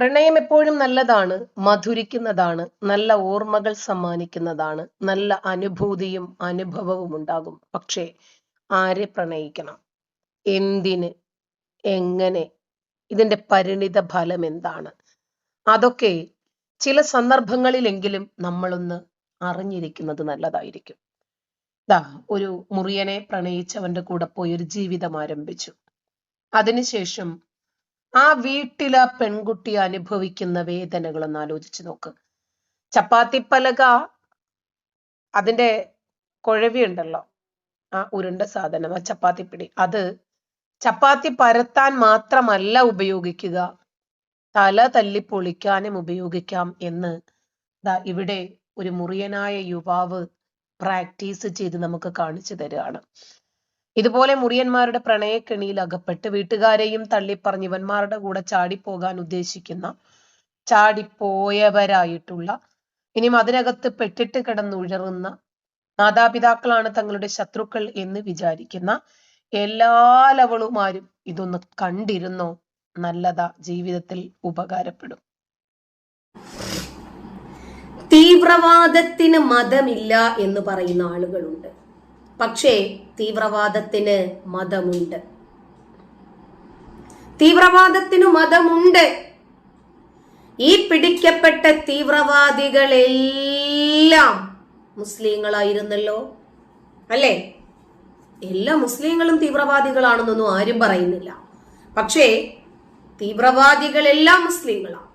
പ്രണയം എപ്പോഴും നല്ലതാണ് മധുരിക്കുന്നതാണ് നല്ല ഓർമ്മകൾ സമ്മാനിക്കുന്നതാണ് നല്ല അനുഭൂതിയും അനുഭവവും ഉണ്ടാകും. പക്ഷേ ആരെ പ്രണയിക്കണം? എന്തിന്? എങ്ങനെ? ഇതിന്റെ പരിണിത ഫലം എന്താണ്? അതൊക്കെ ചില സന്ദർഭങ്ങളിലെങ്കിലും നമ്മളൊന്ന് അറിഞ്ഞിരിക്കുന്നത് നല്ലതായിരിക്കും. ദാ ഒരു മുറിയനെ പ്രണയിച്ചവന്റെ കൂടെ പോയി ഒരു ജീവിതം ആരംഭിച്ചു. അതിനുശേഷം ആ വീട്ടിൽ ആ പെൺകുട്ടി അനുഭവിക്കുന്ന വേദനകൾ ഒന്ന് ആലോചിച്ച് നോക്ക്. ചപ്പാത്തി പലക അതിന്റെ കുഴവി ഉണ്ടല്ലോ ആ ഉരുണ്ട സാധനം ആ ചപ്പാത്തിപ്പിടി അത് ചപ്പാത്തി പരത്താൻ മാത്രമല്ല ഉപയോഗിക്കുക. തല തല്ലി പൊളിക്കാനും ഉപയോഗിക്കാം എന്ന് ദാ ഇവിടെ ഒരു മുറിയനായ യുവാവ് പ്രാക്ടീസ് ചെയ്ത് നമുക്ക് കാണിച്ചു തരികയാണ്. ഇതുപോലെ മുറിയന്മാരുടെ പ്രണയക്കെണിയിൽ അകപ്പെട്ട് വീട്ടുകാരെയും തള്ളിപ്പറഞ്ഞ് ഇവന്മാരുടെ കൂടെ ചാടിപ്പോകാൻ ഉദ്ദേശിക്കുന്ന ചാടിപ്പോയവരായിട്ടുള്ള ഇനി അതിനകത്ത് പെട്ടിട്ട് കിടന്നുഴറുന്ന മാതാപിതാക്കളാണ് തങ്ങളുടെ ശത്രുക്കൾ എന്ന് വിചാരിക്കുന്ന എല്ലാ ലവളുമാരും ഇതൊന്ന് കണ്ടിരുന്നോ? നല്ലതാ ജീവിതത്തിൽ ഉപകാരപ്പെടും. തീവ്രവാദത്തിന് മതമില്ല എന്ന് പറയുന്ന ആളുകളുണ്ട്. പക്ഷേ തീവ്രവാദത്തിന് മതമുണ്ട്. തീവ്രവാദത്തിനു മതമുണ്ട്. ഈ പിടിക്കപ്പെട്ട തീവ്രവാദികളെല്ലാം മുസ്ലിങ്ങളായിരുന്നല്ലോ. അല്ലേ? എല്ലാ മുസ്ലിങ്ങളും തീവ്രവാദികളാണെന്നൊന്നും ആരും പറയുന്നില്ല. പക്ഷേ തീവ്രവാദികളെല്ലാം മുസ്ലിങ്ങളാണ്.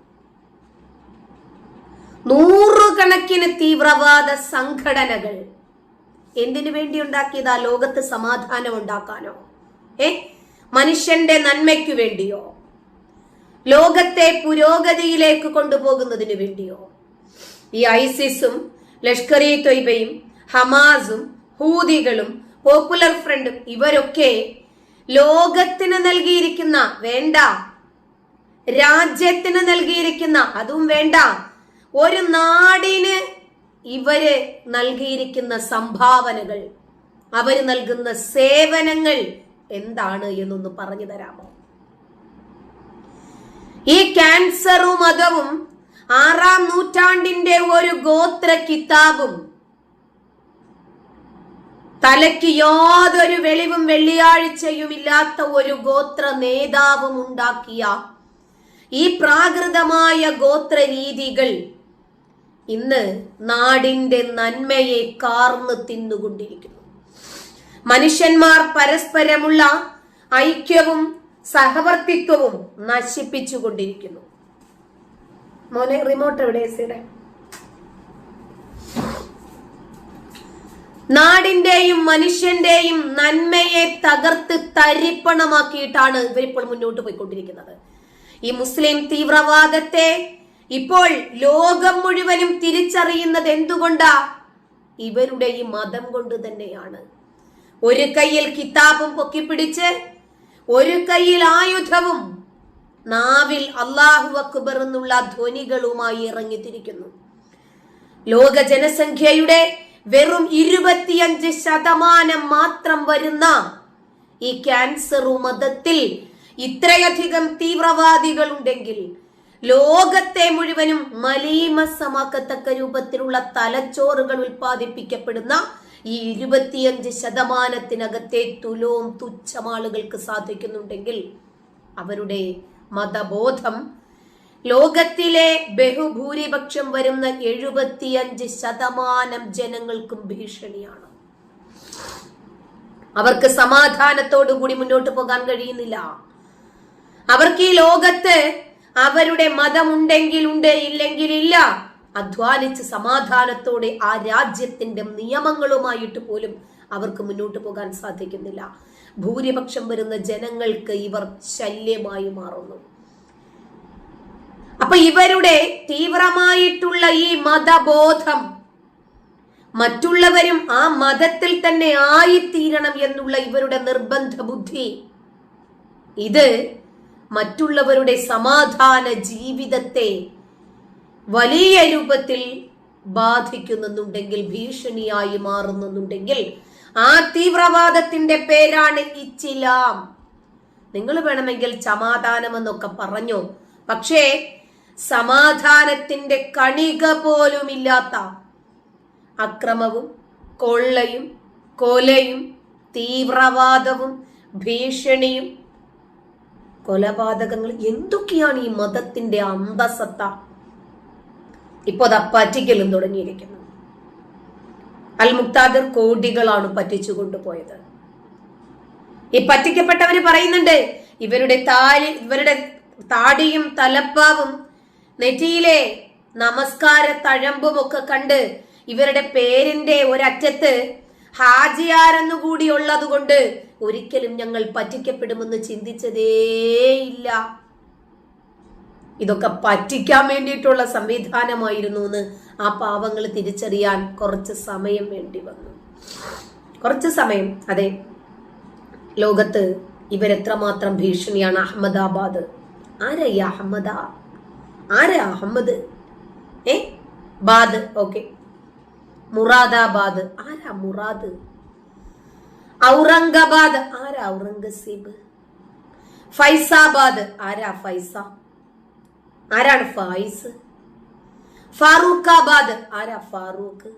നൂറുകണക്കിന് തീവ്രവാദ സംഘടനകൾ എന്തിനു വേണ്ടി ഉണ്ടാക്കിയതാ ലോകത്ത് സമാധാനം ഉണ്ടാക്കാനോ? ഏ? മനുഷ്യന്റെ നന്മയ്ക്കു വേണ്ടിയോ? ലോകത്തെ പുരോഗതിയിലേക്ക് കൊണ്ടുപോകുന്നതിന് വേണ്ടിയോ? ഈ ഐസിസും ലഷ്കർ ഇ തൊയ്ബയും ഹമാസും ഹൂതികളും പോപ്പുലർ ഫ്രണ്ടും ഇവരൊക്കെ ലോകത്തിന് നൽകിയിരിക്കുന്ന വേണ്ട രാജ്യത്തിന് നൽകിയിരിക്കുന്ന അതും വേണ്ട ഒരു നാടിന് ഇവർ നൽകിയിരിക്കുന്ന സംഭാവനകൾ അവർ നൽകുന്ന സേവനങ്ങൾ എന്താണ് എന്നൊന്ന് പറഞ്ഞു തരാമോ? ഈ ക്യാൻസറും മതവും ആറാം നൂറ്റാണ്ടിന്റെ ഒരു ഗോത്ര കിതാബും തലയ്ക്ക് യാതൊരു വെളിവും വെള്ളിയാഴ്ചയും ഇല്ലാത്ത ഒരു ഗോത്ര നേതാവും ഉണ്ടാക്കിയ ഈ പ്രാകൃതമായ ഗോത്ര രീതികൾ ഇന്ന് നാടിന്റെ നന്മയെ കാർന്ന് തിന്നുകൊണ്ടിരിക്കുന്നു. മനുഷ്യന്മാർ പരസ്പരമുള്ള ഐക്യവും സഹവർത്തിത്വവും നശിപ്പിച്ചുകൊണ്ടിരിക്കുന്നു. മോനെ റിമോട്ട് എവിടെ സീടെ നാടിന്റെയും മനുഷ്യന്റെയും നന്മയെ തകർത്ത് തരിപ്പണമാക്കിയിട്ടാണ് ഇവരിപ്പോൾ മുന്നോട്ട് പോയിക്കൊണ്ടിരിക്കുന്നത്. ഈ മുസ്ലിം തീവ്രവാദത്തെ ഇപ്പോൾ ലോകം മുഴുവനും തിരിച്ചറിയുന്നത് എന്തുകൊണ്ടാ? ഇവരുടെ ഈ മതം കൊണ്ട് തന്നെയാണ്. ഒരു കയ്യിൽ കിതാബും പൊക്കിപ്പിടിച്ച് ഒരു കയ്യിൽ ആയുധവും നാവിൽ അള്ളാഹു അക്ബർ എന്നുള്ള ധ്വനികളുമായി ഇറങ്ങിത്തിരിക്കുന്നു. ലോക ജനസംഖ്യയുടെ വെറും ഇരുപത്തിയഞ്ച് ശതമാനം മാത്രം വരുന്ന ഈ ക്യാൻസർ മതത്തിൽ ഇത്രയധികം തീവ്രവാദികൾ ഉണ്ടെങ്കിൽ ലോകത്തെ മുഴുവനും മലീമസമാക്കത്തക്ക രൂപത്തിലുള്ള തലച്ചോറുകൾ ഉൽപ്പാദിപ്പിക്കപ്പെടുന്ന ഈ ഇരുപത്തിയഞ്ച് ശതമാനത്തിനകത്തെ തുലവും തുച്ഛമാളുകൾക്ക് സാധിക്കുന്നുണ്ടെങ്കിൽ അവരുടെ മതബോധം ലോകത്തിലെ ബഹുഭൂരിപക്ഷം വരുന്ന എഴുപത്തിയഞ്ച് ശതമാനം ജനങ്ങൾക്കും ഭീഷണിയാണ്. അവർക്ക് സമാധാനത്തോടു കൂടി മുന്നോട്ട് പോകാൻ കഴിയുന്നില്ല. അവർക്ക് ഈ ലോകത്ത് അവരുടെ മതമുണ്ടെങ്കിൽ ഉണ്ട് ഇല്ലെങ്കിൽ ഇല്ല. അധ്വാനിച്ച് സമാധാനത്തോടെ ആ രാജ്യത്തിന്റെ നിയമങ്ങളുമായിട്ട് പോലും അവർക്ക് മുന്നോട്ട് പോകാൻ സാധിക്കുന്നില്ല. ഭൂരിപക്ഷം വരുന്ന ജനങ്ങൾക്ക് ഇവർ ശല്യമായി മാറുന്നു. അപ്പൊ ഇവരുടെ തീവ്രമായിട്ടുള്ള ഈ മതബോധം മറ്റുള്ളവരും ആ മതത്തിൽ തന്നെ ആയിത്തീരണം എന്നുള്ള ഇവരുടെ നിർബന്ധ ബുദ്ധി ഇത് മറ്റുള്ളവരുടെ സമാധാന ജീവിതത്തെ വലിയ രൂപത്തിൽ ബാധിക്കുന്നുണ്ടെങ്കിൽ ഭീഷണിയായി മാറുന്നുണ്ടെങ്കിൽ ആ തീവ്രവാദത്തിന്റെ പേരാണ് ഇച്ചിലാം നിങ്ങൾ വേണമെങ്കിൽ സമാധാനം എന്നൊക്കെ പറഞ്ഞു. പക്ഷേ സമാധാനത്തിന്റെ കണിക പോലുമില്ലാത്ത അക്രമവും കൊള്ളയും കൊലയും തീവ്രവാദവും ഭീഷണിയും കൊലപാതകങ്ങൾ എന്തൊക്കെയാണ് ഈ മതത്തിന്റെ അന്തസത്ത? ഇപ്പൊ അത് പറ്റിക്കലും തുടങ്ങിയിരിക്കുന്നു. അൽ മുക്താദർ കോടികളാണ് പറ്റിച്ചു കൊണ്ടുപോയത്. ഈ പറ്റിക്കപ്പെട്ടവര് പറയുന്നുണ്ട് ഇവരുടെ താലി ഇവരുടെ താടിയും തലപ്പാവും നെറ്റിയിലെ നമസ്കാര തഴമ്പും ഒക്കെ കണ്ട് ഇവരുടെ പേരിന്റെ ഒരറ്റത്ത് ഹാജിയാരെന്നു കൂടി ഉള്ളത് കൊണ്ട് ഒരിക്കലും ഞങ്ങൾ പറ്റിക്കപ്പെടുമെന്ന് ചിന്തിച്ചതേയില്ല ഇതൊക്കെ പറ്റിക്കാൻ വേണ്ടിയിട്ടുള്ള സംവിധാനമായിരുന്നു എന്ന് ആ പാവങ്ങൾ തിരിച്ചറിയാൻ കുറച്ച് സമയം വേണ്ടി വന്നു. കുറച്ച് സമയം അതെ. ലോകത്ത് ഇവരെത്രമാത്രം ഭീഷണിയാണ് അഹമ്മദാബാദ്? ആരാ അഹമ്മദ? ആരാ അഹമ്മദ്? ഏ? ബാദ് ഓക്കെ. മുറാദാബാദ്. ആരാ മുറാദ്? ഔറംഗബാദ്. ആരാ ഔറംഗസീബ്? ഫൈസാബാദ്. ആരാ ഫൈസ? ആരാണ് ഫൈസ്? ഫാറൂഖാബാദ്. ആരാ ഫാറൂഖ്?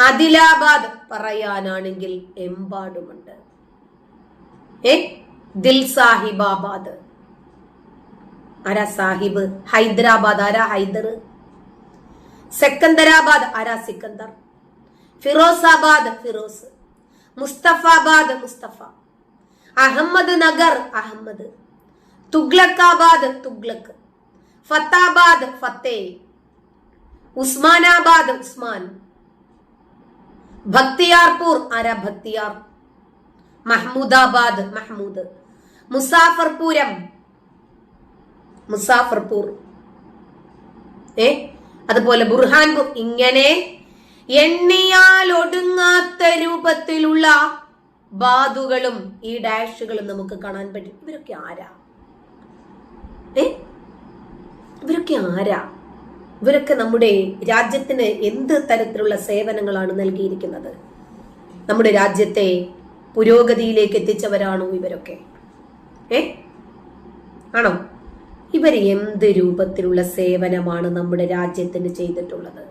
അദിലാബാദ് പറയാനാണെങ്കിൽ എമ്പാടുമുണ്ട്. ഏ? ദിൽ സാഹിബാബാദ് ആരാ സാഹിബ്? ഹൈദരാബാദ്. ആരാ ഹൈദർ? സെക്കന്ദരാബാദ് ആരാ സിക്കന്ദർ? ഫിറോസാബാദ് ഫിറോസ് മുസ്തഫാബാദ് മുസ്തഫ അഹമ്മദ് നഗർ അഹമ്മദ് തുഗ്ലക്കാബാദ് തുഗ്ലക്ക് ഫത്താബാദ് ഫത്തേ ഉസ്മാനാബാദ് ഉസ്മാൻ ഭക്തിയാർപൂർ ആരാ ഭക്തിയാർ? മഹ്മൂദാബാദ് മഹ്മൂദ് മുസാഫർപൂരം മുസാഫർപൂർ. ഏ? അതുപോലെ ബുർഹാൻ ഇങ്ങനെ എണ്ണിയാൽ ഒടുങ്ങാത്ത രൂപത്തിലുള്ള ബാധുകളും ഈ ഡാഷുകളും നമുക്ക് കാണാൻ പറ്റും. ഇവരൊക്കെ ആരാ? ഏ? ഇവരൊക്കെ ആരാ? ഇവരൊക്കെ നമ്മുടെ രാജ്യത്തിന് എന്ത് തരത്തിലുള്ള സേവനങ്ങളാണ് നൽകിയിരിക്കുന്നത്? നമ്മുടെ രാജ്യത്തെ പുരോഗതിയിലേക്ക് എത്തിച്ചവരാണോ ഇവരൊക്കെ? ഏ? ആണോ? ഇവർ എന്ത് രൂപത്തിലുള്ള സേവനമാണ് നമ്മുടെ രാജ്യത്തിന് ചെയ്തിട്ടുള്ളത്?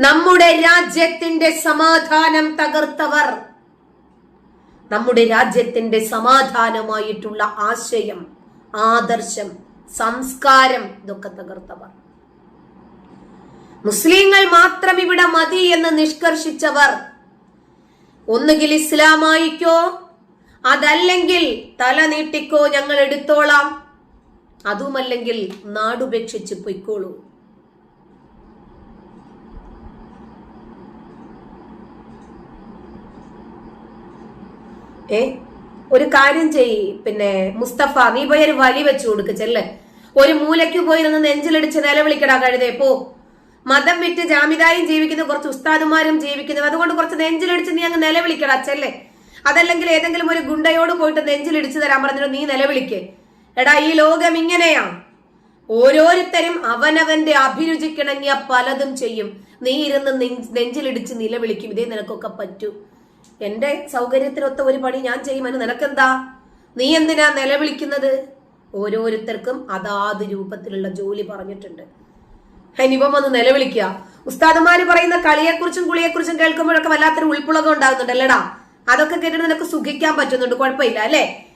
നമ്മുടെ രാജ്യത്തിന്റെ സമാധാനം തകർത്തവർ. നമ്മുടെ രാജ്യത്തിന്റെ സമാധാനമായിട്ടുള്ള ആശയം ആദർശം സംസ്കാരം ഇതൊക്കെ തകർത്തവർ. മുസ്ലിങ്ങൾ മാത്രം ഇവിടെ മതി എന്ന് നിഷ്കർഷിച്ചവർ. ഒന്നുകിൽ ഇസ്ലാമായിക്കോ അതല്ലെങ്കിൽ തല നീട്ടിക്കോ ഞങ്ങൾ എടുത്തോളാം. അതുമല്ലെങ്കിൽ നാടുപേക്ഷിച്ച് പൊയ്ക്കോളൂ. ഏ? ഒരു കാര്യം ചെയ് പിന്നെ മുസ്തഫ നീ പോയി ഒരു വലി വെച്ചു കൊടുക്ക ഒരു മൂലയ്ക്ക് പോയി നിന്ന് നെഞ്ചിലടിച്ച് നിലവിളിക്കടാ കഴുതേ പോ. മതം വിറ്റ് ജാമിതായും ജീവിക്കുന്ന കുറച്ച് ഉസ്താദുമാരും ജീവിക്കുന്നു അതുകൊണ്ട് കുറച്ച് നെഞ്ചിലടിച്ച് നീ അങ്ങ് നിലവിളിക്കടാ ചെല്ലേ. അതല്ലെങ്കിൽ ഏതെങ്കിലും ഒരു ഗുണ്ടയോട് പോയിട്ട് നെഞ്ചിലിടിച്ചു തരാൻ പറഞ്ഞിട്ട് നീ നിലവിളിക്ക് എടാ ഈ ലോകം ഇങ്ങനെയാ. ഓരോരുത്തരും അവനവന്റെ അഭിരുചിക്കിണങ്ങിയ പലതും ചെയ്യും. നീ ഇരുന്ന് നെഞ്ചിലിടിച്ച് നിലവിളിക്കും. ഇതേ നിനക്കൊക്കെ പറ്റൂ. എന്റെ സൗകര്യത്തിനൊത്ത ഒരു പണി ഞാൻ ചെയ്യുമെന്ന് നിനക്കെന്താ? നീ എന്തിനാ നിലവിളിക്കുന്നത്? ഓരോരുത്തർക്കും അതാത് രൂപത്തിലുള്ള ജോലി പറഞ്ഞിട്ടുണ്ട്. ഇനിയിപ്പം ഒന്ന് നിലവിളിക്കുക ഉസ്താദന്മാര് പറയുന്ന കളിയെക്കുറിച്ചും കുളിയെക്കുറിച്ചും കേൾക്കുമ്പോഴൊക്കെ വല്ലാത്തൊരു ഉൾപ്പുളകം ഉണ്ടാകുന്നുണ്ട് അല്ലടാ അതൊക്കെ കേട്ടിട്ട് നിനക്ക് സുഖിക്കാൻ പറ്റുന്നുണ്ട്. കുഴപ്പമില്ല അല്ലേ?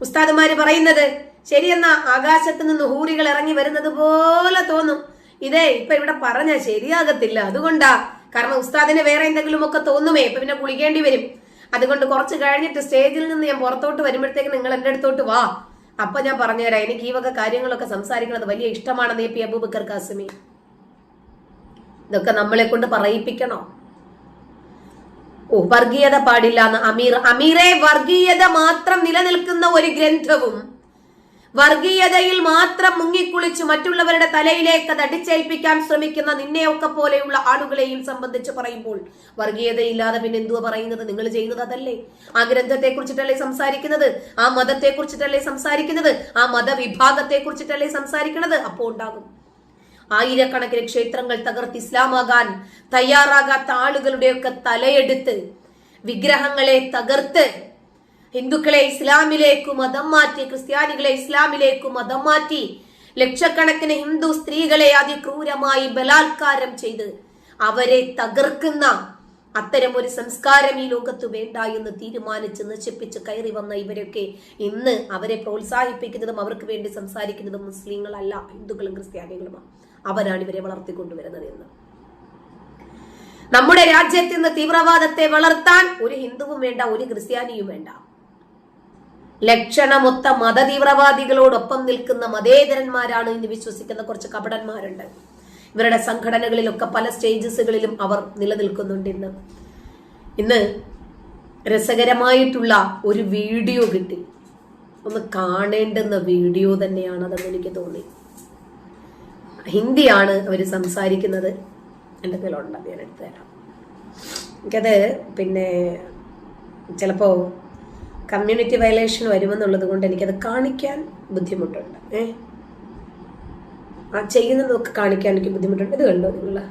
ഉസ്താദന്മാര് പറയുന്നത് ശരിയെന്നാ ആകാശത്ത് നിന്ന് ഹൂറികൾ ഇറങ്ങി വരുന്നത് പോലെ തോന്നും. ഇതേ ഇപ്പൊ ഇവിടെ പറഞ്ഞ ശരിയാകത്തില്ല. അതുകൊണ്ടാ കാരണം ഉസ്താദിന് വേറെ എന്തെങ്കിലും ഒക്കെ തോന്നുമേ? ഇപ്പൊ പിന്നെ കുളിക്കേണ്ടി വരും. അതുകൊണ്ട് കുറച്ച് കഴിഞ്ഞിട്ട് സ്റ്റേജിൽ നിന്ന് ഞാൻ പുറത്തോട്ട് വരുമ്പോഴത്തേക്ക് നിങ്ങൾ എന്റെ അടുത്തോട്ട് വാ. അപ്പൊ ഞാൻ പറഞ്ഞുതരാം. എനിക്ക് ഈ വക കാര്യങ്ങളൊക്കെ സംസാരിക്കുന്നത് വലിയ ഇഷ്ടമാണെന്ന് എ പി അബൂബക്കർ കാസിമി ഇതൊക്കെ നമ്മളെ കൊണ്ട് പറയിപ്പിക്കണോ. ഓ വർഗീയത പാടില്ല എന്ന് അമീർ. അമീറെ വർഗീയത മാത്രം നിലനിൽക്കുന്ന ഒരു ഗ്രന്ഥവും വർഗീയതയിൽ മാത്രം മുങ്ങിക്കുളിച്ച് മറ്റുള്ളവരുടെ തലയിലേക്ക് തടിച്ചേൽപ്പിക്കാൻ ശ്രമിക്കുന്ന നിന്നെയൊക്കെ പോലെയുള്ള ആളുകളെയും സംബന്ധിച്ച് പറയുമ്പോൾ വർഗീയതയില്ലാതെ പിന്നെ എന്തുവാ പറയുന്നത്? നിങ്ങൾ ചെയ്യുന്നത് അതല്ലേ? ആ ഗ്രന്ഥത്തെ കുറിച്ചിട്ടല്ലേ സംസാരിക്കുന്നത്? ആ മതത്തെ കുറിച്ചിട്ടല്ലേ സംസാരിക്കുന്നത്? ആ മതവിഭാഗത്തെ കുറിച്ചിട്ടല്ലേ സംസാരിക്കുന്നത്? അപ്പോൾ ഉണ്ടാകും. ആയിരക്കണക്കിന് ക്ഷേത്രങ്ങൾ തകർത്ത് ഇസ്ലാമാകാൻ തയ്യാറാകാത്ത ആളുകളുടെയൊക്കെ തലയെടുത്ത് വിഗ്രഹങ്ങളെ തകർത്ത് ഹിന്ദുക്കളെ ഇസ്ലാമിലേക്ക് മതം മാറ്റി ക്രിസ്ത്യാനികളെ ഇസ്ലാമിലേക്ക് മതം മാറ്റി ലക്ഷക്കണക്കിന് ഹിന്ദു സ്ത്രീകളെ അതിക്രൂരമായി ബലാത്കാരം ചെയ്ത് അവരെ തകർക്കുന്ന അത്തരം ഒരു സംസ്കാരം ഈ ലോകത്ത് വേണ്ട എന്ന് തീരുമാനിച്ച് നശിപ്പിച്ച് കയറി വന്ന ഇവരൊക്കെ ഇന്ന് അവരെ പ്രോത്സാഹിപ്പിക്കുന്നതും അവർക്ക് വേണ്ടി സംസാരിക്കുന്നതും മുസ്ലിങ്ങളല്ല ഹിന്ദുക്കളും ക്രിസ്ത്യാനികളുമാണ്. അവരാണ് ഇവരെ വളർത്തിക്കൊണ്ടുവരുന്നത് എന്ന്. നമ്മുടെ രാജ്യത്ത് നിന്ന് തീവ്രവാദത്തെ വളർത്താൻ ഒരു ഹിന്ദുവും വേണ്ട ഒരു ക്രിസ്ത്യാനിയും വേണ്ട. ലക്ഷണമൊത്ത മത തീവ്രവാദികളോടൊപ്പം നിൽക്കുന്ന മതേതരന്മാരാണ് എന്ന് വിശ്വസിക്കുന്ന കുറച്ച് കപടന്മാരുണ്ട്. ഇവരുടെ സംഘടനകളിലൊക്കെ പല സ്റ്റേജസുകളിലും അവർ നിലനിൽക്കുന്നുണ്ട് ഇന്ന്. ഇന്ന് രസകരമായിട്ടുള്ള ഒരു വീഡിയോ കിട്ടി. ഒന്ന് കാണേണ്ടുന്ന വീഡിയോ തന്നെയാണ് അതെന്ന് എനിക്ക് തോന്നി. ഹിന്ദിയാണ് അവർ സംസാരിക്കുന്നത്. എന്റെ കയ്യിലുണ്ട് ഞാൻ എടുത്തു തരാം. എനിക്കത് പിന്നെ ചിലപ്പോൾ കമ്മ്യൂണിറ്റി വയലേഷൻ വരുമെന്നുള്ളത് കൊണ്ട് എനിക്കത് കാണിക്കാൻ ബുദ്ധിമുട്ടുണ്ട്. ഏ? ആ ചെയ്യുന്നതൊക്കെ കാണിക്കാൻ എനിക്ക് ബുദ്ധിമുട്ടുണ്ട്. ഇത് കണ്ടോ നിങ്ങൾ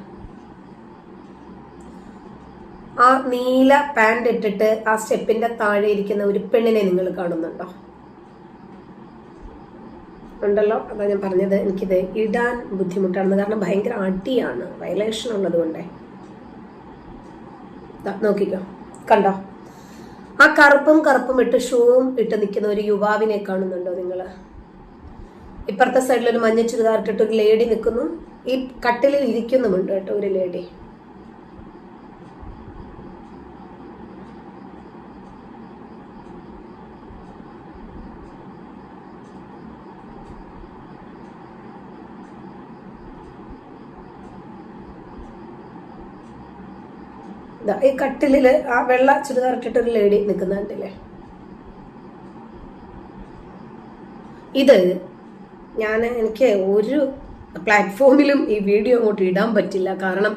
ആ നീല പാന്റ് ഇട്ടിട്ട് ആ സ്റ്റെപ്പിന്റെ താഴെ ഇരിക്കുന്ന ഒരു പെണ്ണിനെ നിങ്ങൾ കാണുന്നുണ്ടോ? ഉണ്ടല്ലോ? അതാ ഞാൻ പറഞ്ഞത്. എനിക്കിത് ഇടാൻ ബുദ്ധിമുട്ടാണ് കാരണം ഭയങ്കര അടിയാണ്. വയലേഷൻ ഉള്ളത് കൊണ്ടേ. നോക്കിക്കോ. കണ്ടോ? ആ കറുപ്പും കറുപ്പും ഇട്ട് ഷൂവും ഇട്ട് നിൽക്കുന്ന ഒരു യുവാവിനെ കാണുന്നുണ്ടോ നിങ്ങൾ ഇപ്പുറത്തെ സൈഡിൽ ഒരു മഞ്ഞ ചുരിദാർ ഇട്ടിട്ട് ഒരു ലേഡി നിൽക്കുന്നു. ഈ കട്ടിലിൽ ഇരിക്കുന്നുമുണ്ട് കേട്ടോ ഒരു ലേഡി ഈ കട്ടിലിൽ ആ വെള്ള ചുരിദാർ ഇട്ടിട്ടൊരു ലേഡി നിൽക്കുന്നുണ്ടല്ലേ ഇത് ഞാൻ എനിക്ക് ഒരു പ്ലാറ്റ്ഫോമിലും ഈ വീഡിയോ അങ്ങോട്ട് ഇടാൻ പറ്റില്ല. കാരണം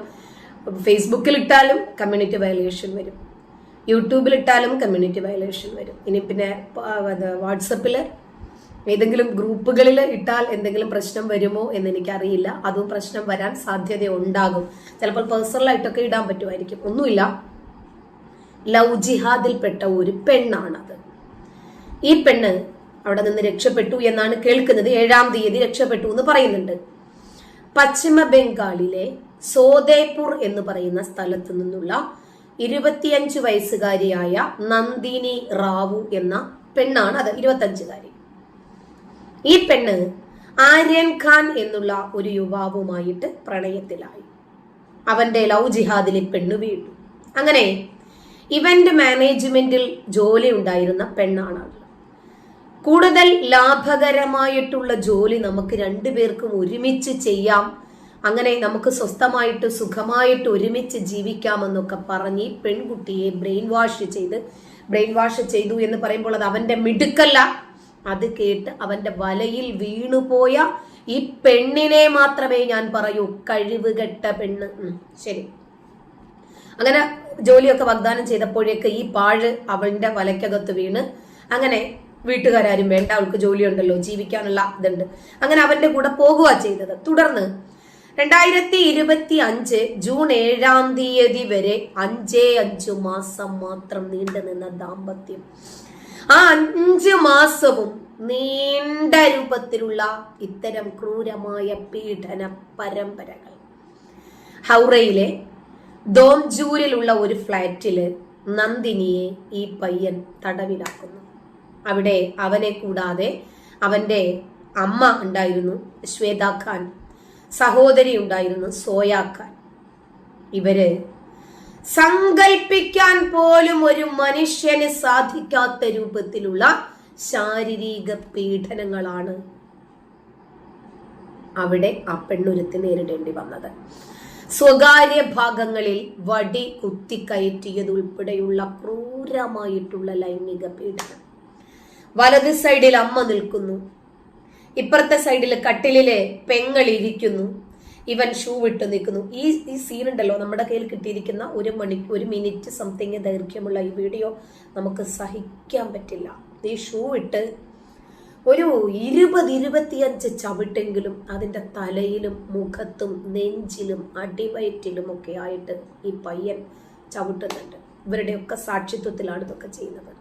ഫേസ്ബുക്കിൽ ഇട്ടാലും കമ്മ്യൂണിറ്റി വയലേഷൻ വരും. യൂട്യൂബിൽ ഇട്ടാലും കമ്മ്യൂണിറ്റി വയലേഷൻ വരും. ഇനി പിന്നെ വാട്സപ്പിൽ ഏതെങ്കിലും ഗ്രൂപ്പുകളിൽ ഇട്ടാൽ എന്തെങ്കിലും പ്രശ്നം വരുമോ എന്ന് എനിക്കറിയില്ല. അതും പ്രശ്നം വരാൻ സാധ്യത ഉണ്ടാകും. ചിലപ്പോൾ പേഴ്സണലായിട്ടൊക്കെ ഇടാൻ പറ്റുമായിരിക്കും. ഒന്നുമില്ല. ലവ് ജിഹാദിൽപ്പെട്ട ഒരു പെണ്ണാണത്. ഈ പെണ്ണ് അവിടെ നിന്ന് രക്ഷപ്പെട്ടു എന്നാണ് കേൾക്കുന്നത്. ഏഴാം തീയതി രക്ഷപ്പെട്ടു എന്ന് പറയുന്നുണ്ട്. പശ്ചിമ ബംഗാളിലെ സോദേപൂർ എന്ന് പറയുന്ന സ്ഥലത്ത് നിന്നുള്ള ഇരുപത്തിയഞ്ച് വയസ്സുകാരിയായ നന്ദിനി റാവു എന്ന പെണ്ണാണ് അത് ഇരുപത്തഞ്ചുകാരി ഈ പെണ്ണ് ആര്യൻ ഖാൻ എന്നുള്ള ഒരു യുവാവുമായിട്ട് പ്രണയത്തിലായി. അവന്റെ ലവ് ജിഹാദിൽ പെണ്ണ് വീണു. അങ്ങനെ ഇവന്റ് മാനേജ്മെന്റിൽ ജോലി ഉണ്ടായിരുന്ന പെണ്ണാണ് കൂടുതൽ ലാഭകരമായിട്ടുള്ള ജോലി നമുക്ക് രണ്ടുപേർക്കും ഒരുമിച്ച് ചെയ്യാം. അങ്ങനെ നമുക്ക് സ്വസ്ഥമായിട്ട് സുഖമായിട്ട് ഒരുമിച്ച് ജീവിക്കാമെന്നൊക്കെ പറഞ്ഞ് പെൺകുട്ടിയെ ബ്രെയിൻ വാഷ് ചെയ്ത് ബ്രെയിൻ വാഷ് ചെയ്തു എന്ന് പറയുമ്പോൾ അത് അവന്റെ മിടുക്കല്ല. അത് കേട്ട് അവന്റെ വലയിൽ വീണുപോയ ഈ പെണ്ണിനെ മാത്രമേ ഞാൻ പറയൂ. കഴിവുകെട്ട പെണ്ണ്. ശരി. അങ്ങനെ ജോലിയൊക്കെ വാഗ്ദാനം ചെയ്തപ്പോഴേക്ക് ഈ പാഴ് അവന്റെ വലയ്ക്കകത്ത് വീണ്. അങ്ങനെ വീട്ടുകാരും വേണ്ട അവൾക്ക് ജോലിയുണ്ടല്ലോ ജീവിക്കാനുള്ള ഇതുണ്ട്. അങ്ങനെ അവന്റെ കൂടെ പോകുക ചെയ്തത്. തുടർന്ന് രണ്ടായിരത്തി ഇരുപത്തി അഞ്ച് ജൂൺ ഏഴാം തീയതി വരെ അഞ്ചേ അഞ്ചു മാസം മാത്രം നീണ്ടു നിന്ന ദാമ്പത്യം. ആ അഞ്ച് മാസവും നീണ്ട രൂപത്തിലുള്ള ഇത്തരം ക്രൂരമായ പീഡന പരമ്പരകൾ. ഹൗറയിലെ ദോംജൂരിലുള്ള ഒരു ഫ്ലാറ്റിൽ നന്ദിനിയെ ഈ പയ്യൻ തടവിലാക്കുന്നു. അവിടെ അവനെ കൂടാതെ അവന്റെ അമ്മ ഉണ്ടായിരുന്നു ശ്വേത ഖാൻ സഹോദരി ഉണ്ടായിരുന്നു സോയാഖാൻ. ഇവർ സങ്കൽപ്പിക്കാൻ പോലും ഒരു മനുഷ്യന് സാധിക്കാത്ത രൂപത്തിലുള്ള ശാരീരിക പീഡനങ്ങളാണ് അവിടെ ആ പെണ്ണുരുത്തി നേരിടേണ്ടി വന്നത്. സ്വകാര്യ ഭാഗങ്ങളിൽ വടി കുത്തിക്കയറ്റിയതുൾപ്പെടെയുള്ള ക്രൂരമായിട്ടുള്ള ലൈംഗിക പീഡനം. വലത് സൈഡിൽ അമ്മ നിൽക്കുന്നു. ഇപ്പുറത്തെ സൈഡിൽ കട്ടിലിലെ പെങ്ങൾ ഇരിക്കുന്നു. ഇവൻ ഷൂ വിട്ട് നിൽക്കുന്നു. ഈ ഈ സീൻ ഉണ്ടല്ലോ നമ്മുടെ കയ്യിൽ കിട്ടിയിരിക്കുന്ന ഒരു മണി ഒരു മിനിറ്റ് സംതിങ് ദൈർഘ്യമുള്ള ഈ വീഡിയോ നമുക്ക് സഹിക്കാൻ പറ്റില്ല. ഈ ഷൂ ഇട്ട് ഒരു ഇരുപത് ഇരുപത്തിയഞ്ച് ചവിട്ടെങ്കിലും അതിന്റെ തലയിലും മുഖത്തും നെഞ്ചിലും അടിവയറ്റിലും ഒക്കെ ആയിട്ട് ഈ പയ്യൻ ചവിട്ടുന്നുണ്ട്. ഇവരുടെയൊക്കെ സാക്ഷിത്വത്തിലാണ് ഇതൊക്കെ ചെയ്യുന്നത്.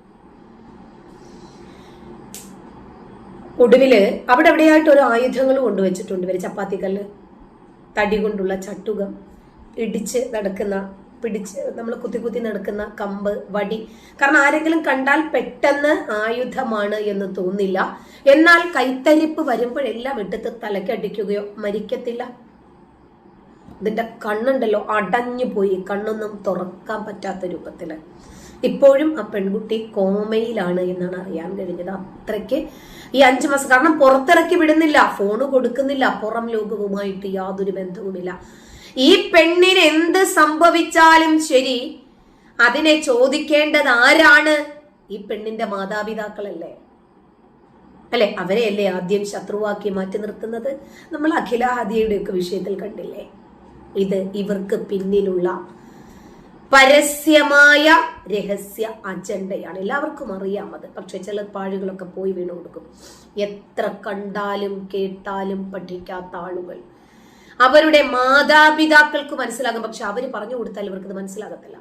ഒടുവിൽ അവിടെ എവിടെയായിട്ട് ഒരു ആയുധങ്ങൾ കൊണ്ടുവച്ചിട്ടുണ്ട്. ഇവർ ചപ്പാത്തിക്കല്ല് തടി കൊണ്ടുള്ള ചട്ടുകം ഇടിച്ച് നടക്കുന്ന പിടിച്ച് നമ്മൾ കുത്തി കുത്തി നടക്കുന്ന കമ്പ് വടി. കാരണം ആരെങ്കിലും കണ്ടാൽ പെട്ടെന്ന് ആയുധമാണ് എന്ന് തോന്നില്ല. എന്നാൽ കൈത്തരിപ്പ് വരുമ്പോഴെല്ലാം എടുത്ത് തലക്കടിക്കുകയോ മരിക്കത്തില്ല. ഇതിന്റെ കണ്ണുണ്ടല്ലോ അടഞ്ഞു പോയി. കണ്ണൊന്നും തുറക്കാൻ പറ്റാത്ത രൂപത്തിൽ. ഇപ്പോഴും ആ പെൺകുട്ടി കോമയിലാണ് എന്നാണ് അറിയാൻ കഴിഞ്ഞത്. അത്രയ്ക്ക് ഈ അഞ്ചു മാസം. കാരണം പുറത്തിറക്കി വിടുന്നില്ല ഫോണ് കൊടുക്കുന്നില്ല പുറം ലോകവുമായിട്ട് യാതൊരു ബന്ധവുമില്ല. ഈ പെണ്ണിന് എന്ത് സംഭവിച്ചാലും ശരി അതിനെ ചോദിക്കേണ്ടത് ആരാണ്? ഈ പെണ്ണിന്റെ മാതാപിതാക്കളല്ലേ? അല്ലെ? അവരെയല്ലേ ആദ്യം ശത്രുവാക്കി മാറ്റി നിർത്തുന്നത്? നമ്മൾ അഖില ഹാദിയയുടെ ഒക്കെ വിഷയത്തിൽ കണ്ടില്ലേ? ഇത് ഇവർക്ക് പിന്നിലുള്ള പരസ്യമായ രഹസ്യ അജണ്ടയാണ്. എല്ലാവർക്കും അറിയാം അത്. പക്ഷെ ചില പാഴുകളൊക്കെ പോയി വീണു കൊടുക്കും. എത്ര കണ്ടാലും കേട്ടാലും പഠിക്കാത്ത ആളുകൾ. അവരുടെ മാതാപിതാക്കൾക്ക് മനസ്സിലാകും. പക്ഷെ അവർ പറഞ്ഞു കൊടുത്താൽ ഇവർക്ക് മനസ്സിലാകത്തില്ല.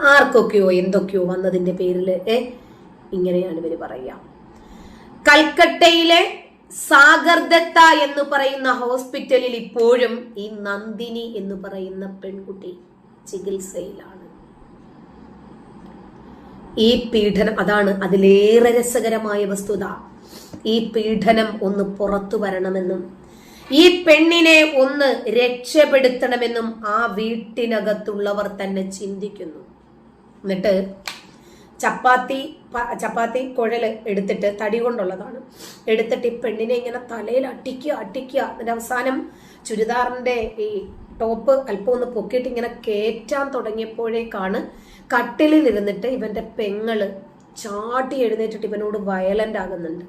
ആർക്കൊക്കെയോ എന്തൊക്കെയോ വന്നതിന്റെ പേരിൽ ഏ? ഇങ്ങനെയാണ് ഇവർ പറയുക. കൽക്കട്ടയിലെ സാഗർ ദത്ത എന്ന് പറയുന്ന ഹോസ്പിറ്റലിൽ ഇപ്പോഴും ഈ നന്ദിനി എന്ന് പറയുന്ന പെൺകുട്ടി ചികിത്സയിലാണ്. ഈ പീഡനം അതാണ് അതിലേറെ രസകരമായ വസ്തുത. ഈ പീഡനം ഒന്ന് പുറത്തു വരണമെന്നും ഈ പെണ്ണിനെ ഒന്ന് രക്ഷപ്പെടുത്തണമെന്നും ആ വീട്ടിനകത്തുള്ളവർ തന്നെ ചിന്തിക്കുന്നു. എന്നിട്ട് ചപ്പാത്തി ചപ്പാത്തി കുഴൽ എടുത്തിട്ട് തടി കൊണ്ടുള്ളതാണ്. എടുത്തിട്ട് ഈ പെണ്ണിനെ ഇങ്ങനെ തലയിൽ അട്ടിക്കുക അട്ടിക്കുക എന്നിട്ട് അവസാനം ചുരിദാറിന്റെ ഈ ടോപ്പ് അല്പം ഒന്ന് പൊക്കിയിട്ട് ഇങ്ങനെ കയറ്റാൻ തുടങ്ങിയപ്പോഴേക്കാണ് കട്ടിലിൽ ഇരുന്നിട്ട് ഇവന്റെ പെങ്ങൾ ചാട്ടി എഴുന്നേറ്റിട്ട് ഇവനോട് വയലന്റ് ആകുന്നുണ്ട്.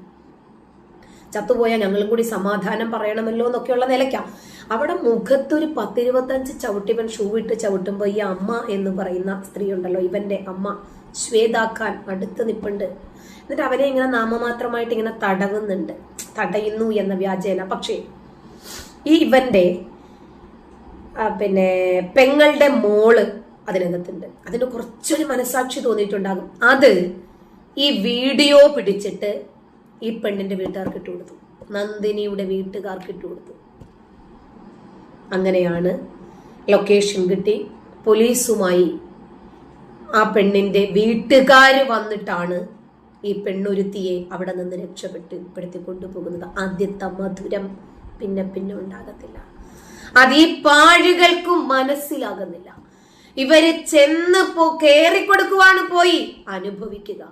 ചത്തുപോയാൽ ഞങ്ങളും കൂടി സമാധാനം പറയണമല്ലോ എന്നൊക്കെയുള്ള നിലയ്ക്കാം. അവിടെ മുഖത്തൊരു പത്തിരുപത്തഞ്ച് ചവിട്ടിവൻ ഷൂ ഇട്ട് ചവിട്ടുമ്പോൾ ഈ അമ്മ എന്ന് പറയുന്ന സ്ത്രീ ഉണ്ടല്ലോ ഇവന്റെ അമ്മ. ശ്വേതാ ഖാൻ അടുത്ത് നിപ്പുണ്ട്. എന്നിട്ട് അവനെ ഇങ്ങനെ നാമമാത്രമായിട്ട് ഇങ്ങനെ തടവുന്നുണ്ട്. തടയുന്നു എന്ന വ്യാജേന. പക്ഷേ ഈ ഇവന്റെ പിന്നെ പെങ്ങളുടെ മോൾ അതിനകത്തുണ്ട്. അതിന് കുറച്ചൊരു മനസാക്ഷി തോന്നിയിട്ടുണ്ടാകും. അത് ഈ വീഡിയോ പിടിച്ചിട്ട് ഈ പെണ്ണിന്റെ വീട്ടുകാർക്ക് ഇട്ട് കൊടുത്തു. നന്ദിനിയുടെ വീട്ടുകാർക്ക് ഇട്ട് കൊടുത്തു. അങ്ങനെയാണ് ലൊക്കേഷൻ കിട്ടി. പോലീസുമായി ആ പെണ്ണിന്റെ വീട്ടുകാർ വന്നിട്ടാണ് ഈ പെണ്ണൊരുത്തിയെ അവിടെ നിന്ന് രക്ഷപ്പെട്ട് പെടുത്തി കൊണ്ടുപോകുന്നത്. ആദ്യത്തെ മധുരം പിന്നെ പിന്നെ ഉണ്ടാകത്തില്ല. അത് ഈ പാഴുകൾക്കും മനസ്സിലാകുന്നില്ല. ഇവർ ചെന്ന് പോ കേറിക്കൊടുക്കുവാണ് പോയി അനുഭവിക്കുക.